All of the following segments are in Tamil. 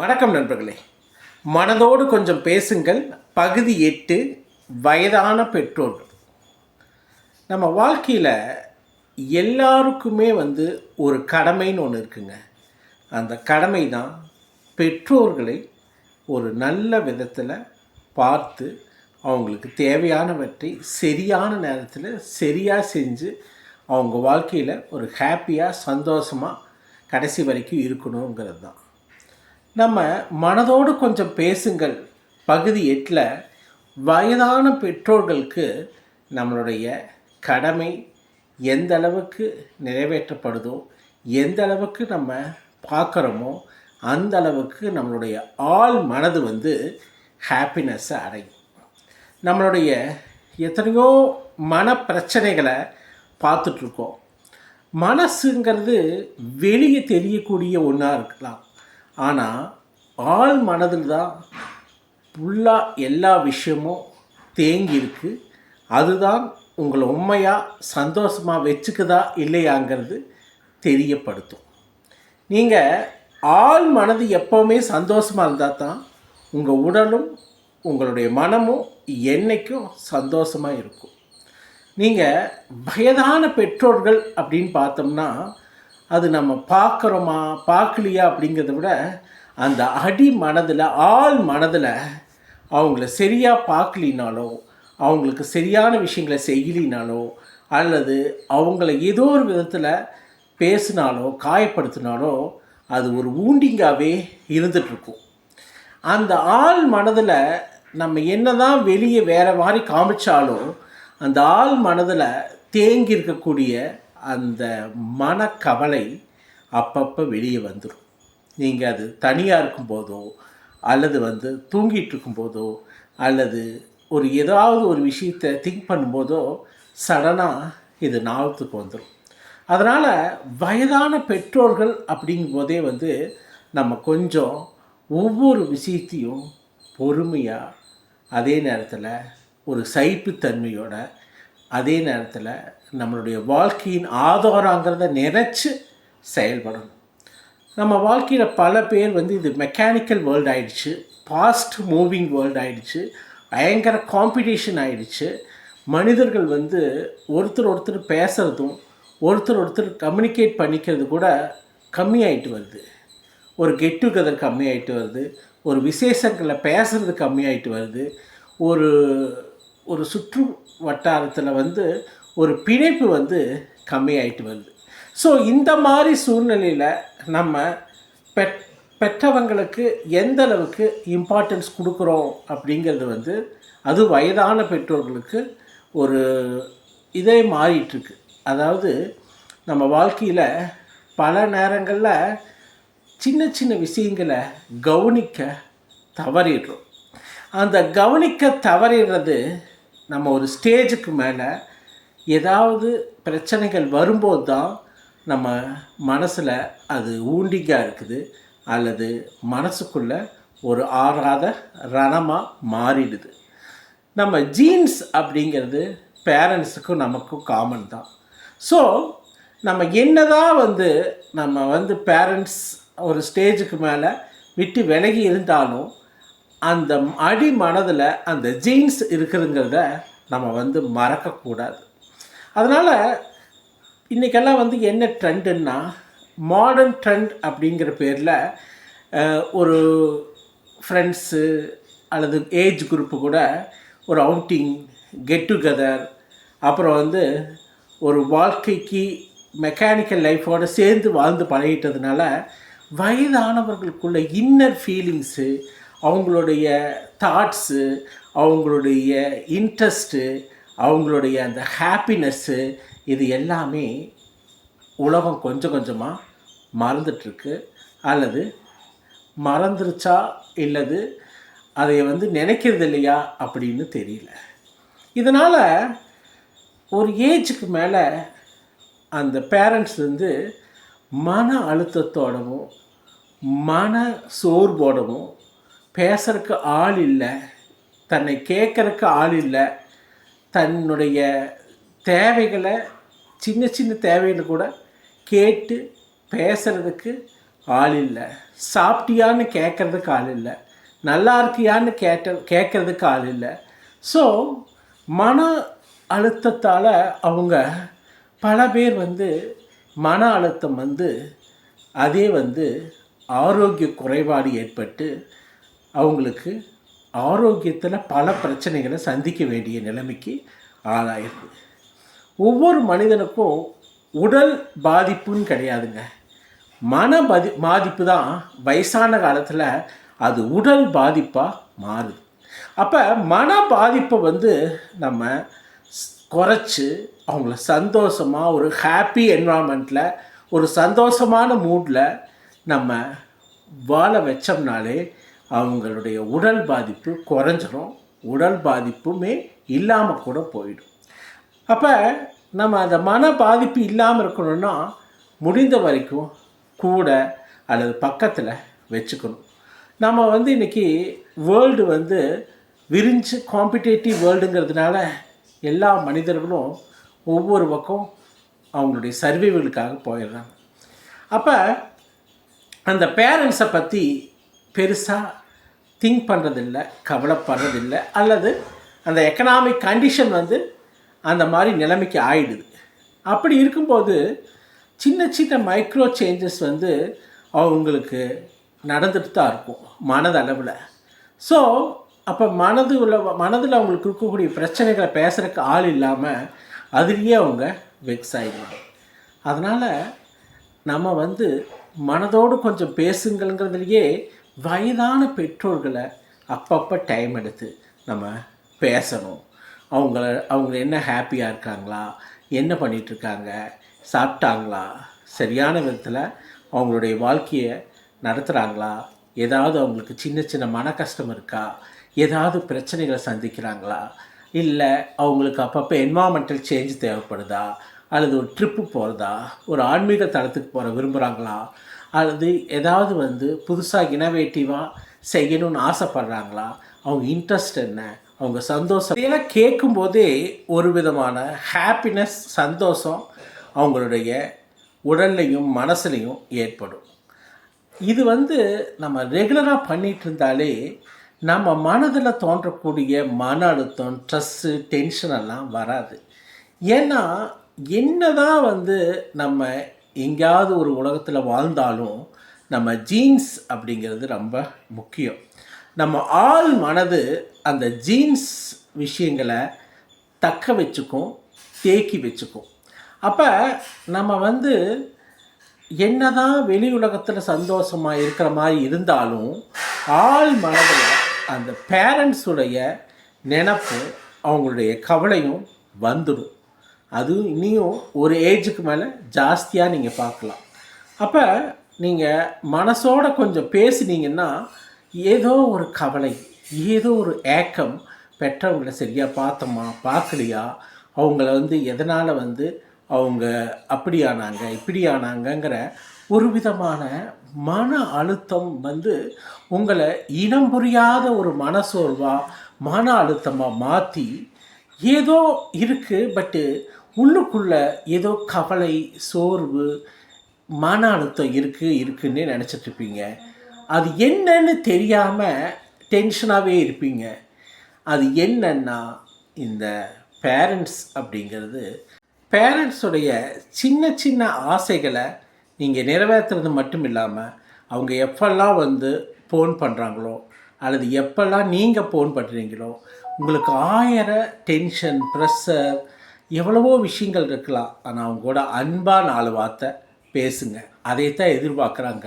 வணக்கம் நண்பர்களே. மனதோடு கொஞ்சம் பேசுங்கள். பகுதி எட்டு வயதான பெற்றோர்கள் நம்ம வாழ்க்கையில் எல்லாருக்குமே வந்து ஒரு கடமைன்னு ஒன்று இருக்குங்க. அந்த கடமை தான் பெற்றோர்களை ஒரு நல்ல விதத்தில் பார்த்து அவங்களுக்கு தேவையானவற்றை சரியான நேரத்தில் சரியாக செஞ்சு அவங்க வாழ்க்கையில் ஒரு ஹாப்பியாக சந்தோஷமாக கடைசி வரைக்கும் இருக்கணுங்கிறது தான் நம்ம மனதோடு கொஞ்சம் பேசுங்கள். பகுதி எட்டில் வயதான பெற்றோர்களுக்கு நம்மளுடைய கடமை எந்த அளவுக்கு நிறைவேற்றப்படுதோ எந்த அளவுக்கு நம்ம பார்க்குறோமோ அந்த அளவுக்கு நம்மளுடைய ஆள் மனது வந்து ஹாப்பினஸ்ஸை அடையும். நம்மளுடைய எத்தனையோ மன பிரச்சனைகளை பார்த்துட்ருக்கோம் மனசுங்கிறது வெளியே தெரியக்கூடிய ஒன்றாக இருக்கலாம். ஆனால் ஆள் மனதில் தான் ஃபுல்லாக எல்லா விஷயமும் தேங்கி இருக்குது அதுதான் உங்களை உண்மையாக சந்தோஷமாக வச்சுக்குதா இல்லையாங்கிறது தெரியப்படுத்தும். நீங்கள் ஆள் மனது எப்போவுமே சந்தோஷமாக இருந்தால் தான் உங்கள் உடலும் உங்களுடைய மனமும் என்றைக்கும் சந்தோஷமாக இருக்கும். நீங்கள் வயதான பெற்றோர்கள் அப்படின்னு பார்த்தோம்னா அது நம்ம பார்க்குறோமா பார்க்கலையா அப்படிங்கிறத விட அந்த அடி மனதில் ஆள் மனதில் அவங்கள சரியாக பார்க்கலினாலோ அவங்களுக்கு சரியான விஷயங்களை செய்யலினாலோ அல்லது அவங்கள ஏதோ ஒரு விதத்தில் பேசினாலோ காயப்படுத்தினாலோ அது ஒரு ஊண்டிங்காகவே இருந்துகிட்ருக்கும் அந்த ஆள் மனதில் நம்ம என்ன தான் வெளியே வேறு மாதிரி காமிச்சாலும் அந்த ஆள் மனதில் தேங்கி இருக்கக்கூடிய அந்த மனக்கவலை அப்பப்போ வெளியே வந்துடும் நீங்கள் அது தனியாக இருக்கும்போதோ அல்லது வந்து தூங்கிட்டு இருக்கும்போதோ அல்லது ஒரு ஏதாவது ஒரு விஷயத்தை திங்க் பண்ணும்போதோ சடனாக இது ஞாபகத்துக்கு வந்துடும் அதனால் வயதான பெற்றோர்கள் அப்படிங்கும்போதே வந்து நம்ம கொஞ்சம் ஒவ்வொரு விஷயத்தையும் பொறுமையாக அதே நேரத்தில் ஒரு சைப்புத்தன்மையோட அதே நேரத்தில் நம்மளுடைய வாழ்க்கையின் ஆதாரங்கிறத நினச்சி செயல்படணும். நம்ம வாழ்க்கையில் பல பேர் வந்து இது மெக்கானிக்கல் வேர்ல்டு ஆயிடுச்சு ஃபாஸ்ட் மூவிங் வேர்ல்டு ஆயிடுச்சு பயங்கர காம்படிஷன் ஆயிடுச்சு. மனிதர்கள் வந்து ஒருத்தர் ஒருத்தர் பேசுகிறதும் ஒருத்தர் ஒருத்தர் கம்யூனிகேட் பண்ணிக்கிறது கூட கம்மியாயிட்டு வருது. ஒரு கெட் டுகெதர் கம்மியாயிட்டு வருது ஒரு விசேஷங்களில் பேசுகிறது கம்மியாயிட்டு வருது. ஒரு ஒரு சுற்று வட்டாரத்தில் வந்து ஒரு பிணைப்பு வந்து கம்மியாயிட்டு வருது. ஸோ இந்த மாதிரி சூழ்நிலையில் நம்ம பெட் பெற்றவங்களுக்கு எந்த அளவுக்கு இம்பார்ட்டன்ஸ் கொடுக்குறோம் அப்படிங்கிறது வந்து அது வயதான பெற்றோர்களுக்கு ஒரு இதே மாறிட்டுருக்கு. அதாவது நம்ம வாழ்க்கையில் பல நேரங்களில் சின்ன சின்ன விஷயங்களை கவனிக்க தவறிடுறோம். அந்த கவனிக்க தவறிடுறது நம்ம ஒரு ஸ்டேஜுக்கு மேலே ஏதாவது பிரச்சனைகள் வரும்போது தான் நம்ம மனசில் அது ஊண்டிக்காக இருக்குது அல்லது மனசுக்குள்ள ஒரு ஆறாத ரணமாக மாறிடுது. நம்ம ஜீன்ஸ் அப்படிங்கிறது பேரண்ட்ஸுக்கும் நமக்கும் காமன் தான். ஸோ நம்ம என்ன தான் வந்து நம்ம வந்து பேரண்ட்ஸ் ஒரு ஸ்டேஜுக்கு மேலே விட்டு விலகி இருந்தாலும் அந்த அடி மனதில் அந்த ஜீன்ஸ் இருக்குதுங்கிறத நம்ம வந்து மறக்கக்கூடாது. அதனால் இன்றைக்கெல்லாம் வந்து என்ன ட்ரெண்டுன்னா மாடர்ன் ட்ரெண்ட் அப்படிங்கிற பேரில் ஒரு ஃப்ரெண்ட்ஸு அல்லது ஏஜ் குரூப்பு கூட ஒரு அவுட்டிங் கெட் டுகெதர் அப்புறம் வந்து ஒரு வாழ்க்கைக்கு மெக்கானிக்கல் லைஃபோடு சேர்ந்து வாழ்ந்து பழகிட்டதுனால வயதானவர்களுக்குள்ள இன்னர் ஃபீலிங்ஸு அவங்களுடைய தாட்ஸு அவங்களுடைய இன்ட்ரெஸ்ட்டு அவங்களுடைய அந்த ஹாப்பினஸ்ஸு இது எல்லாமே உலகம் கொஞ்சம் கொஞ்சமாக மறந்துட்டுருக்கு. அல்லது மறந்துருச்சா இல்லது அதை வந்து நினைக்கிறது இல்லையா அப்படின்னு தெரியல. இதனால் ஒரு ஏஜுக்கு மேலே அந்த பேரண்ட்ஸ் வந்து மன அழுத்தத்தோடவும் மன சோர்வோடவும் பேசுகிறக்கு ஆள் இல்லை தன்னை கேட்குறக்கு ஆள் இல்லை தன்னுடைய தேவைகளை சின்ன சின்ன தேவைகளை கூட கேட்டு பேசுகிறதுக்கு ஆள் இல்லை. சாப்பிட்டியான்னு கேட்குறதுக்கு ஆள் இல்லை. நல்லா இருக்கியான்னு கேட்ட கேட்குறதுக்கு ஆள் இல்லை. ஸோ மன அழுத்தத்தால் அவங்க பல பேர் வந்து மன அழுத்தம் வந்து அதே வந்து ஆரோக்கிய குறைபாடு ஏற்பட்டு அவங்களுக்கு ஆரோக்கியத்தில் பல பிரச்சனைகளை சந்திக்க வேண்டிய நிலைமைக்கு ஆளாயிருது ஒவ்வொரு மனிதனுக்கும் உடல் பாதிப்புன்னு கிடையாதுங்க. மன பாதி பாதிப்பு தான் வயசான காலத்தில் அது உடல் பாதிப்பாக மாறுது. அப்போ மன பாதிப்பை வந்து நம்ம குறைச்சி அவங்கள சந்தோஷமாக ஒரு ஹாப்பி என்வரான்மெண்ட்டில் ஒரு சந்தோஷமான மூடில் நம்ம வாழ வச்சோம்னாலே அவங்களுடைய உடல் பாதிப்பு குறைஞ்சிரும். உடல் பாதிப்புமே இல்லாமல் கூட போயிடும். அப்போ நம்ம அந்த மன பாதிப்பு இல்லாமல் இருக்கணும்னா முடிந்த வரைக்கும் கூட அல்லது பக்கத்தில் வச்சுக்கணும். நம்ம வந்து இன்றைக்கி வேர்ல்டு வந்து விரிஞ்சு காம்படேட்டிவ் வேர்ல்டுங்கிறதுனால எல்லா மனிதர்களும் ஒவ்வொரு பக்கம் அவங்களுடைய சர்வைவலுக்காக போயிடுறாங்க. அப்போ அந்த பேரண்ட்ஸை பற்றி பெருசாக திங்க் பண்ணுறதில்ல கவலைப்படுறதில்லை அல்லது அந்த எக்கனாமிக் கண்டிஷன் வந்து அந்த மாதிரி நிலைமைக்கு ஆயிடுது. அப்படி இருக்கும்போது சின்ன சின்ன மைக்ரோ சேஞ்சஸ் வந்து அவங்களுக்கு நடந்துட்டு தான் இருக்கும் மனதளவில். ஸோ அப்போ மனது உள்ள மனதில் அவங்களுக்கு இருக்கக்கூடிய பிரச்சனைகளை பேசுகிறக்கு ஆள் இல்லாமல் அதுலேயே அவங்க வெக்ஸ் ஆகிடுவாங்க அதனால் நம்ம வந்து மனதோடு கொஞ்சம் பேசுங்கள்ங்கிறதுலையே வயதான பெற்றோர்களை அப்பப்போ டைம் எடுத்து நம்ம பேசணும். அவங்கள அவங்க என்ன ஹாப்பியாக இருக்காங்களா? என்ன பண்ணிகிட்ருக்காங்க சாப்பிட்டாங்களா? சரியான விதத்தில் அவங்களுடைய வாழ்க்கையை நடத்துகிறாங்களா ஏதாவது அவங்களுக்கு சின்ன சின்ன மன கஷ்டம் இருக்கா? ஏதாவது பிரச்சனைகளை சந்திக்கிறாங்களா? இல்லை அவங்களுக்கு அப்பப்போ என்வாமெண்டல் சேஞ்ச் தேவைப்படுதா? அல்லது ஒரு ட்ரிப்பு போகிறதா ஒரு ஆன்மீக தளத்துக்கு போகிற விரும்புகிறாங்களா அல்லது ஏதாவது வந்து புதுசாக இனோவேட்டிவாக செய்யணும்னு ஆசைப்படுறாங்களா? அவங்க இன்ட்ரெஸ்ட் என்ன? அவங்க சந்தோஷம். இதெல்லாம் கேட்கும்போதே ஒரு விதமான ஹாப்பினஸ் சந்தோஷம் அவங்களுடைய உடல்லையும் மனசுலையும் ஏற்படும். இது வந்து நம்ம ரெகுலராக பண்ணிட்டு இருந்தாலே நம்ம மனதில் தோன்றக்கூடிய மன அழுத்தம் ஸ்ட்ரெஸ்ஸு டென்ஷன் எல்லாம் வராது. ஏன்னா என்னதான் வந்து நம்ம எங்கேயாவது ஒரு உலகத்தில் வாழ்ந்தாலும் நம்ம ஜீன்ஸ் அப்படிங்கிறது ரொம்ப முக்கியம். நம்ம ஆள் மனது அந்த ஜீன்ஸ் விஷயங்களை தக்க வச்சுக்கும் தேக்கி வச்சுக்கும். அப்போ நம்ம வந்து என்ன தான் வெளி உலகத்தில் சந்தோஷமாக இருக்கிற மாதிரி இருந்தாலும் ஆள் மனதில் அந்த பேரண்ட்ஸுடைய நினப்பு அவங்களுடைய கவலையும் வந்துடும். அதுவும் இனியும் ஒரு ஏஜுக்கு மேலே ஜாஸ்தியாக நீங்கள் பார்க்கலாம். அப்போ நீங்கள் மனசோட கொஞ்சம் பேசுனீங்கன்னா ஏதோ ஒரு கவலை ஏதோ ஒரு ஏக்கம் பெற்றவங்களை சரியாக பார்த்தோமா பார்க்கலையா? அவங்கள வந்து எதனால் வந்து அவங்க அப்படி ஆனாங்க இப்படி ஆனாங்கங்கிற ஒரு விதமான மன அழுத்தம் வந்து உங்களை இனம் புரியாத ஒரு மனசோர்வாக மன அழுத்தமாக மாற்றி ஏதோ இருக்குது பட்டு உள்ளுக்குள்ள ஏதோ கவலை சோர்வு மன அழுத்தம் இருக்குது இருக்குன்னே நினச்சிட்ருப்பீங்க அது என்னன்னு தெரியாமல் டென்ஷனாகவே இருப்பீங்க. அது என்னன்னா இந்த பேரண்ட்ஸ் அப்படிங்கிறது பேரண்ட்ஸுடைய சின்ன சின்ன ஆசைகளை நீங்கள் நிறைவேற்றுறது மட்டும் இல்லாமல் அவங்க எப்பெல்லாம் வந்து ஃபோன் பண்ணுறாங்களோ அல்லது எப்பெல்லாம் நீங்கள் ஃபோன் பண்ணுறீங்களோ உங்களுக்கு ஆயிரம் டென்ஷன் ப்ரெஷர் எவ்வளவோ விஷயங்கள் இருக்கலாம். ஆனால் அவங்க கூட அன்பாக நாலு வார்த்தை பேசுங்க. அதைத்தான் எதிர்பார்க்குறாங்க.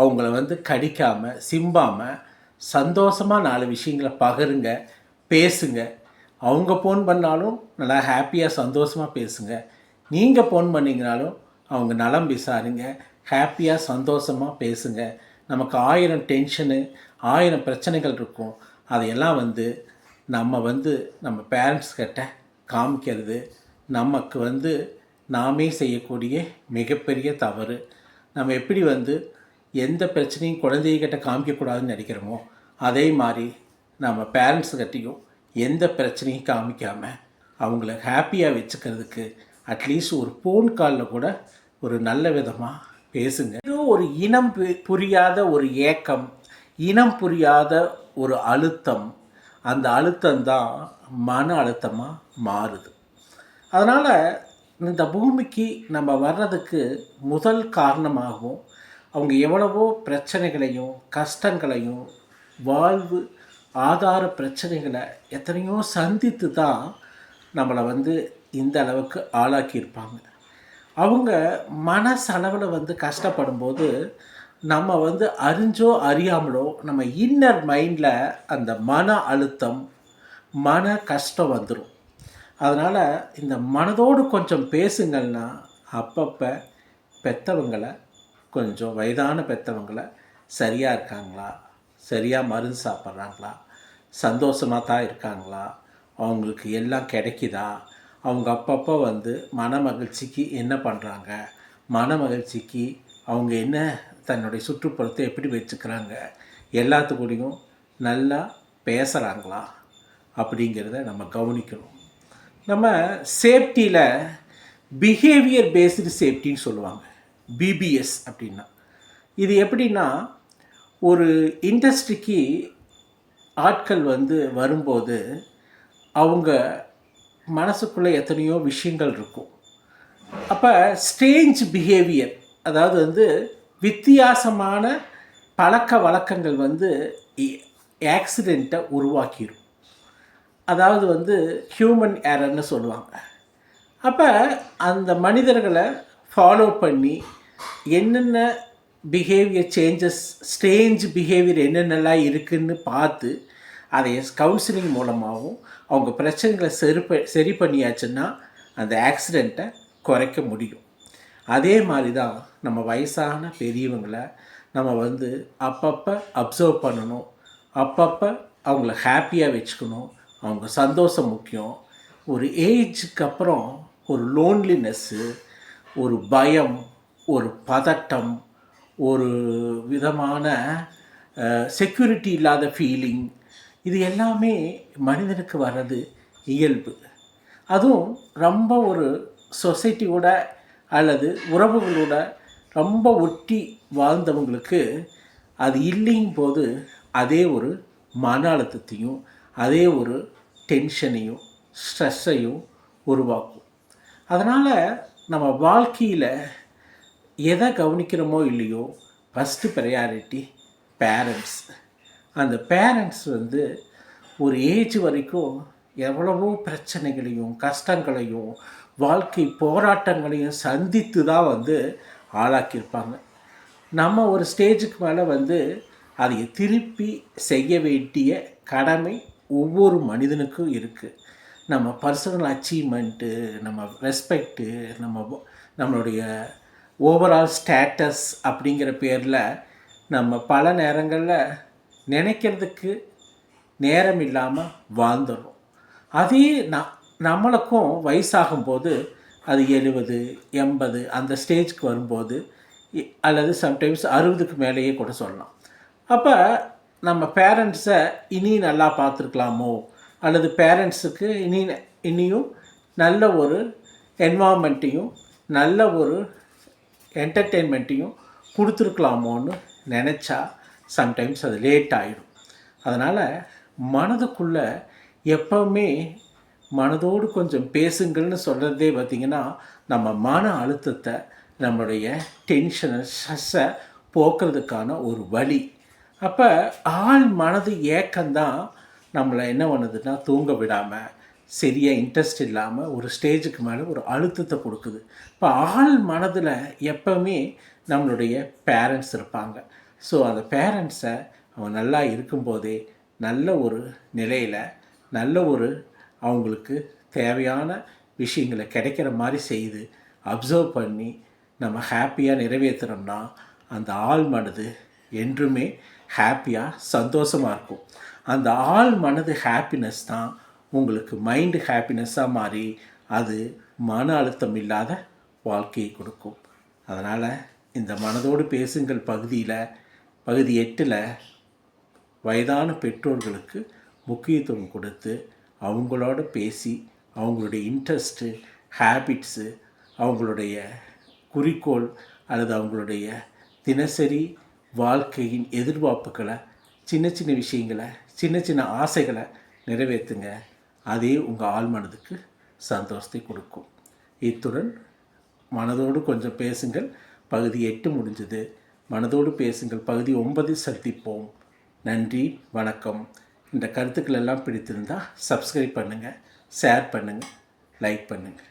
அவங்கள வந்து கடிக்காமல் சிம்பாமல் சந்தோஷமாக நாலு விஷயங்களை பகிருங்க பேசுங்க. அவங்க ஃபோன் பண்ணாலும் நல்லா ஹாப்பியாக சந்தோஷமாக பேசுங்க. நீங்கள் ஃபோன் பண்ணிங்கனாலும் அவங்க நலம் விசாரிங்க ஹாப்பியாக சந்தோஷமாக பேசுங்க. நமக்கு ஆயிரம் டென்ஷனு ஆயிரம் பிரச்சனைகள் இருக்கும். அதையெல்லாம் வந்து நம்ம வந்து நம்ம பேரண்ட்ஸ்கிட்ட காமிக்கிறது. நமக்கு வந்து நாமே செய்யக்கூடிய மிகப்பெரிய தவறு. நம்ம எப்படி வந்து எந்த பிரச்சனையும் குழந்தைகிட்ட காமிக்கக்கூடாதுன்னு நினைக்கிறோமோ அதே மாதிரி நம்ம பேரண்ட்ஸுக்கிட்டையும் எந்த பிரச்சனையும் காமிக்காமல் அவங்கள ஹாப்பியாக வச்சுக்கிறதுக்கு அட்லீஸ்ட் ஒரு ஃபோன் காலில் கூட ஒரு நல்ல விதமாக பேசுங்க. ஏதோ ஒரு இனம் பு- புரியாத ஒரு ஏக்கம் இனம் புரியாத ஒரு அழுத்தம் அந்த அழுத்தம் தான் மன அழுத்தமாக மாறுது. அதனால் இந்த பூமிக்கு நம்ம வர்றதுக்கு முதல் காரணமாகவும் அவங்க எவ்வளவோ பிரச்சனைகளையும் கஷ்டங்களையும் வாழ்வு ஆதார பிரச்சனைகளை எத்தனையோ சந்தித்து தான் நம்மளை வந்து இந்த அளவுக்கு ஆளாக்கியிருப்பாங்க. அவங்க மனசளவில் வந்து கஷ்டப்படும்போது நம்ம வந்து அறிஞ்சோ அறியாமலோ நம்ம இன்னர் மைண்டில் அந்த மன அழுத்தம் மன கஷ்டம் வந்துடும் அதனால் இந்த மனதோடு கொஞ்சம் பேசுங்கள்னா அப்பப்போ பெற்றவங்களை கொஞ்சம் வயதான பெற்றவங்களை சரியாக இருக்காங்களா? சரியாக மருந்து சாப்பிட்றாங்களா? சந்தோஷமாக தான் இருக்காங்களா? அவங்களுக்கு எல்லாம் கிடைக்குதா? அவங்க அப்பப்போ வந்து மன மகிழ்ச்சிக்கு என்ன பண்ணுறாங்க மன மகிழ்ச்சிக்கு அவங்க என்ன தன்னுடைய சுற்றுப்புறத்தை எப்படி வச்சுக்கிறாங்க? எல்லாத்துக்கூடையும் நல்லா பேசுகிறாங்களா அப்படிங்கிறத நம்ம கவனிக்கணும். நம்ம சேஃப்டியில் பிஹேவியர் பேஸ்டு சேஃப்டின்னு சொல்லுவாங்க. பிபிஎஸ் அப்படின்னா. இது எப்படின்னா ஒரு இண்டஸ்ட்ரிக்கு ஆட்கள் வந்து வரும்போது அவங்க மனசுக்குள்ளே எத்தனையோ விஷயங்கள் இருக்கும். அப்போ ஸ்ட்ரேஞ்ச் பிஹேவியர் அதாவது வந்து வித்தியாசமான பழக்க வழக்கங்கள் வந்து ஆக்சிடெண்ட்டை உருவாக்கிடும் அதாவது வந்து ஹியூமன் ஏரர்னு சொல்லுவாங்க. அப்போ அந்த மனிதர்களை ஃபாலோ பண்ணி என்னென்ன பிஹேவியர் சேஞ்சஸ் ஸ்டேஞ்ச் பிஹேவியர் என்னென்னலாம் இருக்குதுன்னு பார்த்து அதை கவுன்சிலிங் மூலமாகவும் அவங்க பிரச்சனைகளை சரி ப சரி பண்ணியாச்சுன்னா அந்த ஆக்சிடெண்ட்டை குறைக்க முடியும். அதே மாதிரி தான் நம்ம வயசான பெரியவங்களை நம்ம வந்து அப்பப்போ அப்சர்வ் பண்ணணும். அப்பப்போ அவங்கள ஹாப்பியாக வச்சுக்கணும். அவங்க சந்தோஷம் முக்கியம். ஒரு ஏஜுக்கு அப்புறம் ஒரு லோன்லினஸ்ஸு ஒரு பயம் ஒரு பதட்டம் ஒரு விதமான செக்யூரிட்டி இல்லாத ஃபீலிங் இது எல்லாமே மனிதனுக்கு வர்றது இயல்பு. அதுவும் ரொம்ப ஒரு சொசைட்டியோட அல்லது உறவுகளோட ரொம்ப ஒட்டி வாழ்ந்தவங்களுக்கு அது இல்லைங்கும் போது அதே ஒரு மன அழுத்தத்தையும் அதே ஒரு டென்ஷனையும் ஸ்ட்ரெஸ்ஸையும் உருவாக்கும். அதனால் நம்ம வாழ்க்கையில் எதை கவனிக்கிறோமோ இல்லையோ ஃபஸ்ட்டு ப்ரையாரிட்டி பேரண்ட்ஸ் அந்த பேரண்ட்ஸ் வந்து ஒரு ஏஜ் வரைக்கும் எவ்வளவோ பிரச்சனைகளையும் கஷ்டங்களையும் வாழ்க்கை போராட்டங்களையும் சந்தித்து தான் வந்து ஆளாக்கியிருப்பாங்க. நம்ம ஒரு ஸ்டேஜுக்கு மேலே வந்து அதை திருப்பி செய்ய வேண்டிய கடமை ஒவ்வொரு மனிதனுக்கும் இருக்குது நம்ம பர்சனல் அச்சீவ்மெண்ட்டு நம்ம ரெஸ்பெக்ட்டு நம்ம நம்மளுடைய ஓவரால் ஸ்டேட்டஸ் அப்படிங்கிற பேரில் நம்ம பல நேரங்களில் நினைக்கிறதுக்கு நேரம் இல்லாமல் வாழ்ந்துடுறோம். அதே ந நம்மளுக்கும் வயசாகும்போது அது எழுபது எண்பது அந்த ஸ்டேஜ்க்கு வரும்போது அல்லது சம்டைம்ஸ் அறுபதுக்கு மேலேயே கூட சொல்லலாம். அப்போ நம்ம பேரண்ட்ஸை இனி நல்லா பார்த்துருக்கலாமோ? அல்லது பேரண்ட்ஸுக்கு இனி இனியும் நல்ல ஒரு என்வாமெண்ட்டையும் நல்ல ஒரு என்டர்டெயின்மெண்ட்டையும் கொடுத்துருக்கலாமோன்னு நினச்சா சம்டைம்ஸ் அது லேட் ஆகிடும் அதனால் மனதுக்குள்ளே எப்போவுமே மனதோடு கொஞ்சம் பேசுங்கள்னு சொல்கிறதே பார்த்திங்கன்னா நம்ம மன அழுத்தத்தை நம்மளுடைய டென்ஷனை ஸ்ட்ரெஸ்ஸை போக்குறதுக்கான ஒரு வழி. அப்போ ஆள் மனது ஏக்கம்தான் நம்மளை என்ன பண்ணுதுன்னா தூங்க விடாமல் சரியாக இன்ட்ரெஸ்ட் இல்லாமல் ஒரு ஸ்டேஜுக்கு மேலே ஒரு அழுத்தத்தை கொடுக்குது. இப்போ ஆள் மனதில் எப்பவுமே நம்மளுடைய பேரண்ட்ஸ் இருப்பாங்க. ஸோ அந்த பேரண்ட்ஸை அவங்க நல்லா இருக்கும்போதே நல்ல ஒரு நிலையில் நல்ல ஒரு அவங்களுக்கு தேவையான விஷயங்களை கிடைக்கிற மாதிரி செய்து அப்சர்வ் பண்ணி நம்ம ஹாப்பியாக நிறைவேற்றுறோம்னா அந்த ஆள் மனது என்றுமே ஹாப்பியாக சந்தோஷமாக இருக்கும். அந்த ஆள் மனது ஹாப்பினஸ் தான் உங்களுக்கு மைண்டு ஹாப்பினஸ்ஸாக மாறி அது மன அழுத்தம் இல்லாத வாழ்க்கையை கொடுக்கும். அதனால் இந்த மனதோடு பேசுங்கள் பகுதியில் பகுதி எட்டில் வயதான பெற்றோர்களுக்கு முக்கியத்துவம் கொடுத்து அவங்களோட பேசி அவங்களுடைய இன்ட்ரெஸ்ட்டு ஹேபிட்ஸு அவங்களுடைய குறிக்கோள் அல்லது அவங்களுடைய தினசரி வாழ்க்கையின் எதிர்பார்ப்புகளை சின்ன சின்ன விஷயங்களை சின்ன சின்ன ஆசைகளை நிறைவேற்றுங்க அதே உங்கள் ஆள் மனதுக்கு சந்தோஷத்தை கொடுக்கும். இத்துடன் மனதோடு கொஞ்சம் பேசுங்கள். பகுதி எட்டு முடிஞ்சது. மனதோடு பேசுங்கள். பகுதி ஒன்பது சந்திப்போம். நன்றி வணக்கம். இந்த கருத்துக்கள் எல்லாம் பிடித்திருந்தால் சப்ஸ்கிரைப் பண்ணுங்கள் ஷேர் பண்ணுங்கள் லைக் பண்ணுங்கள்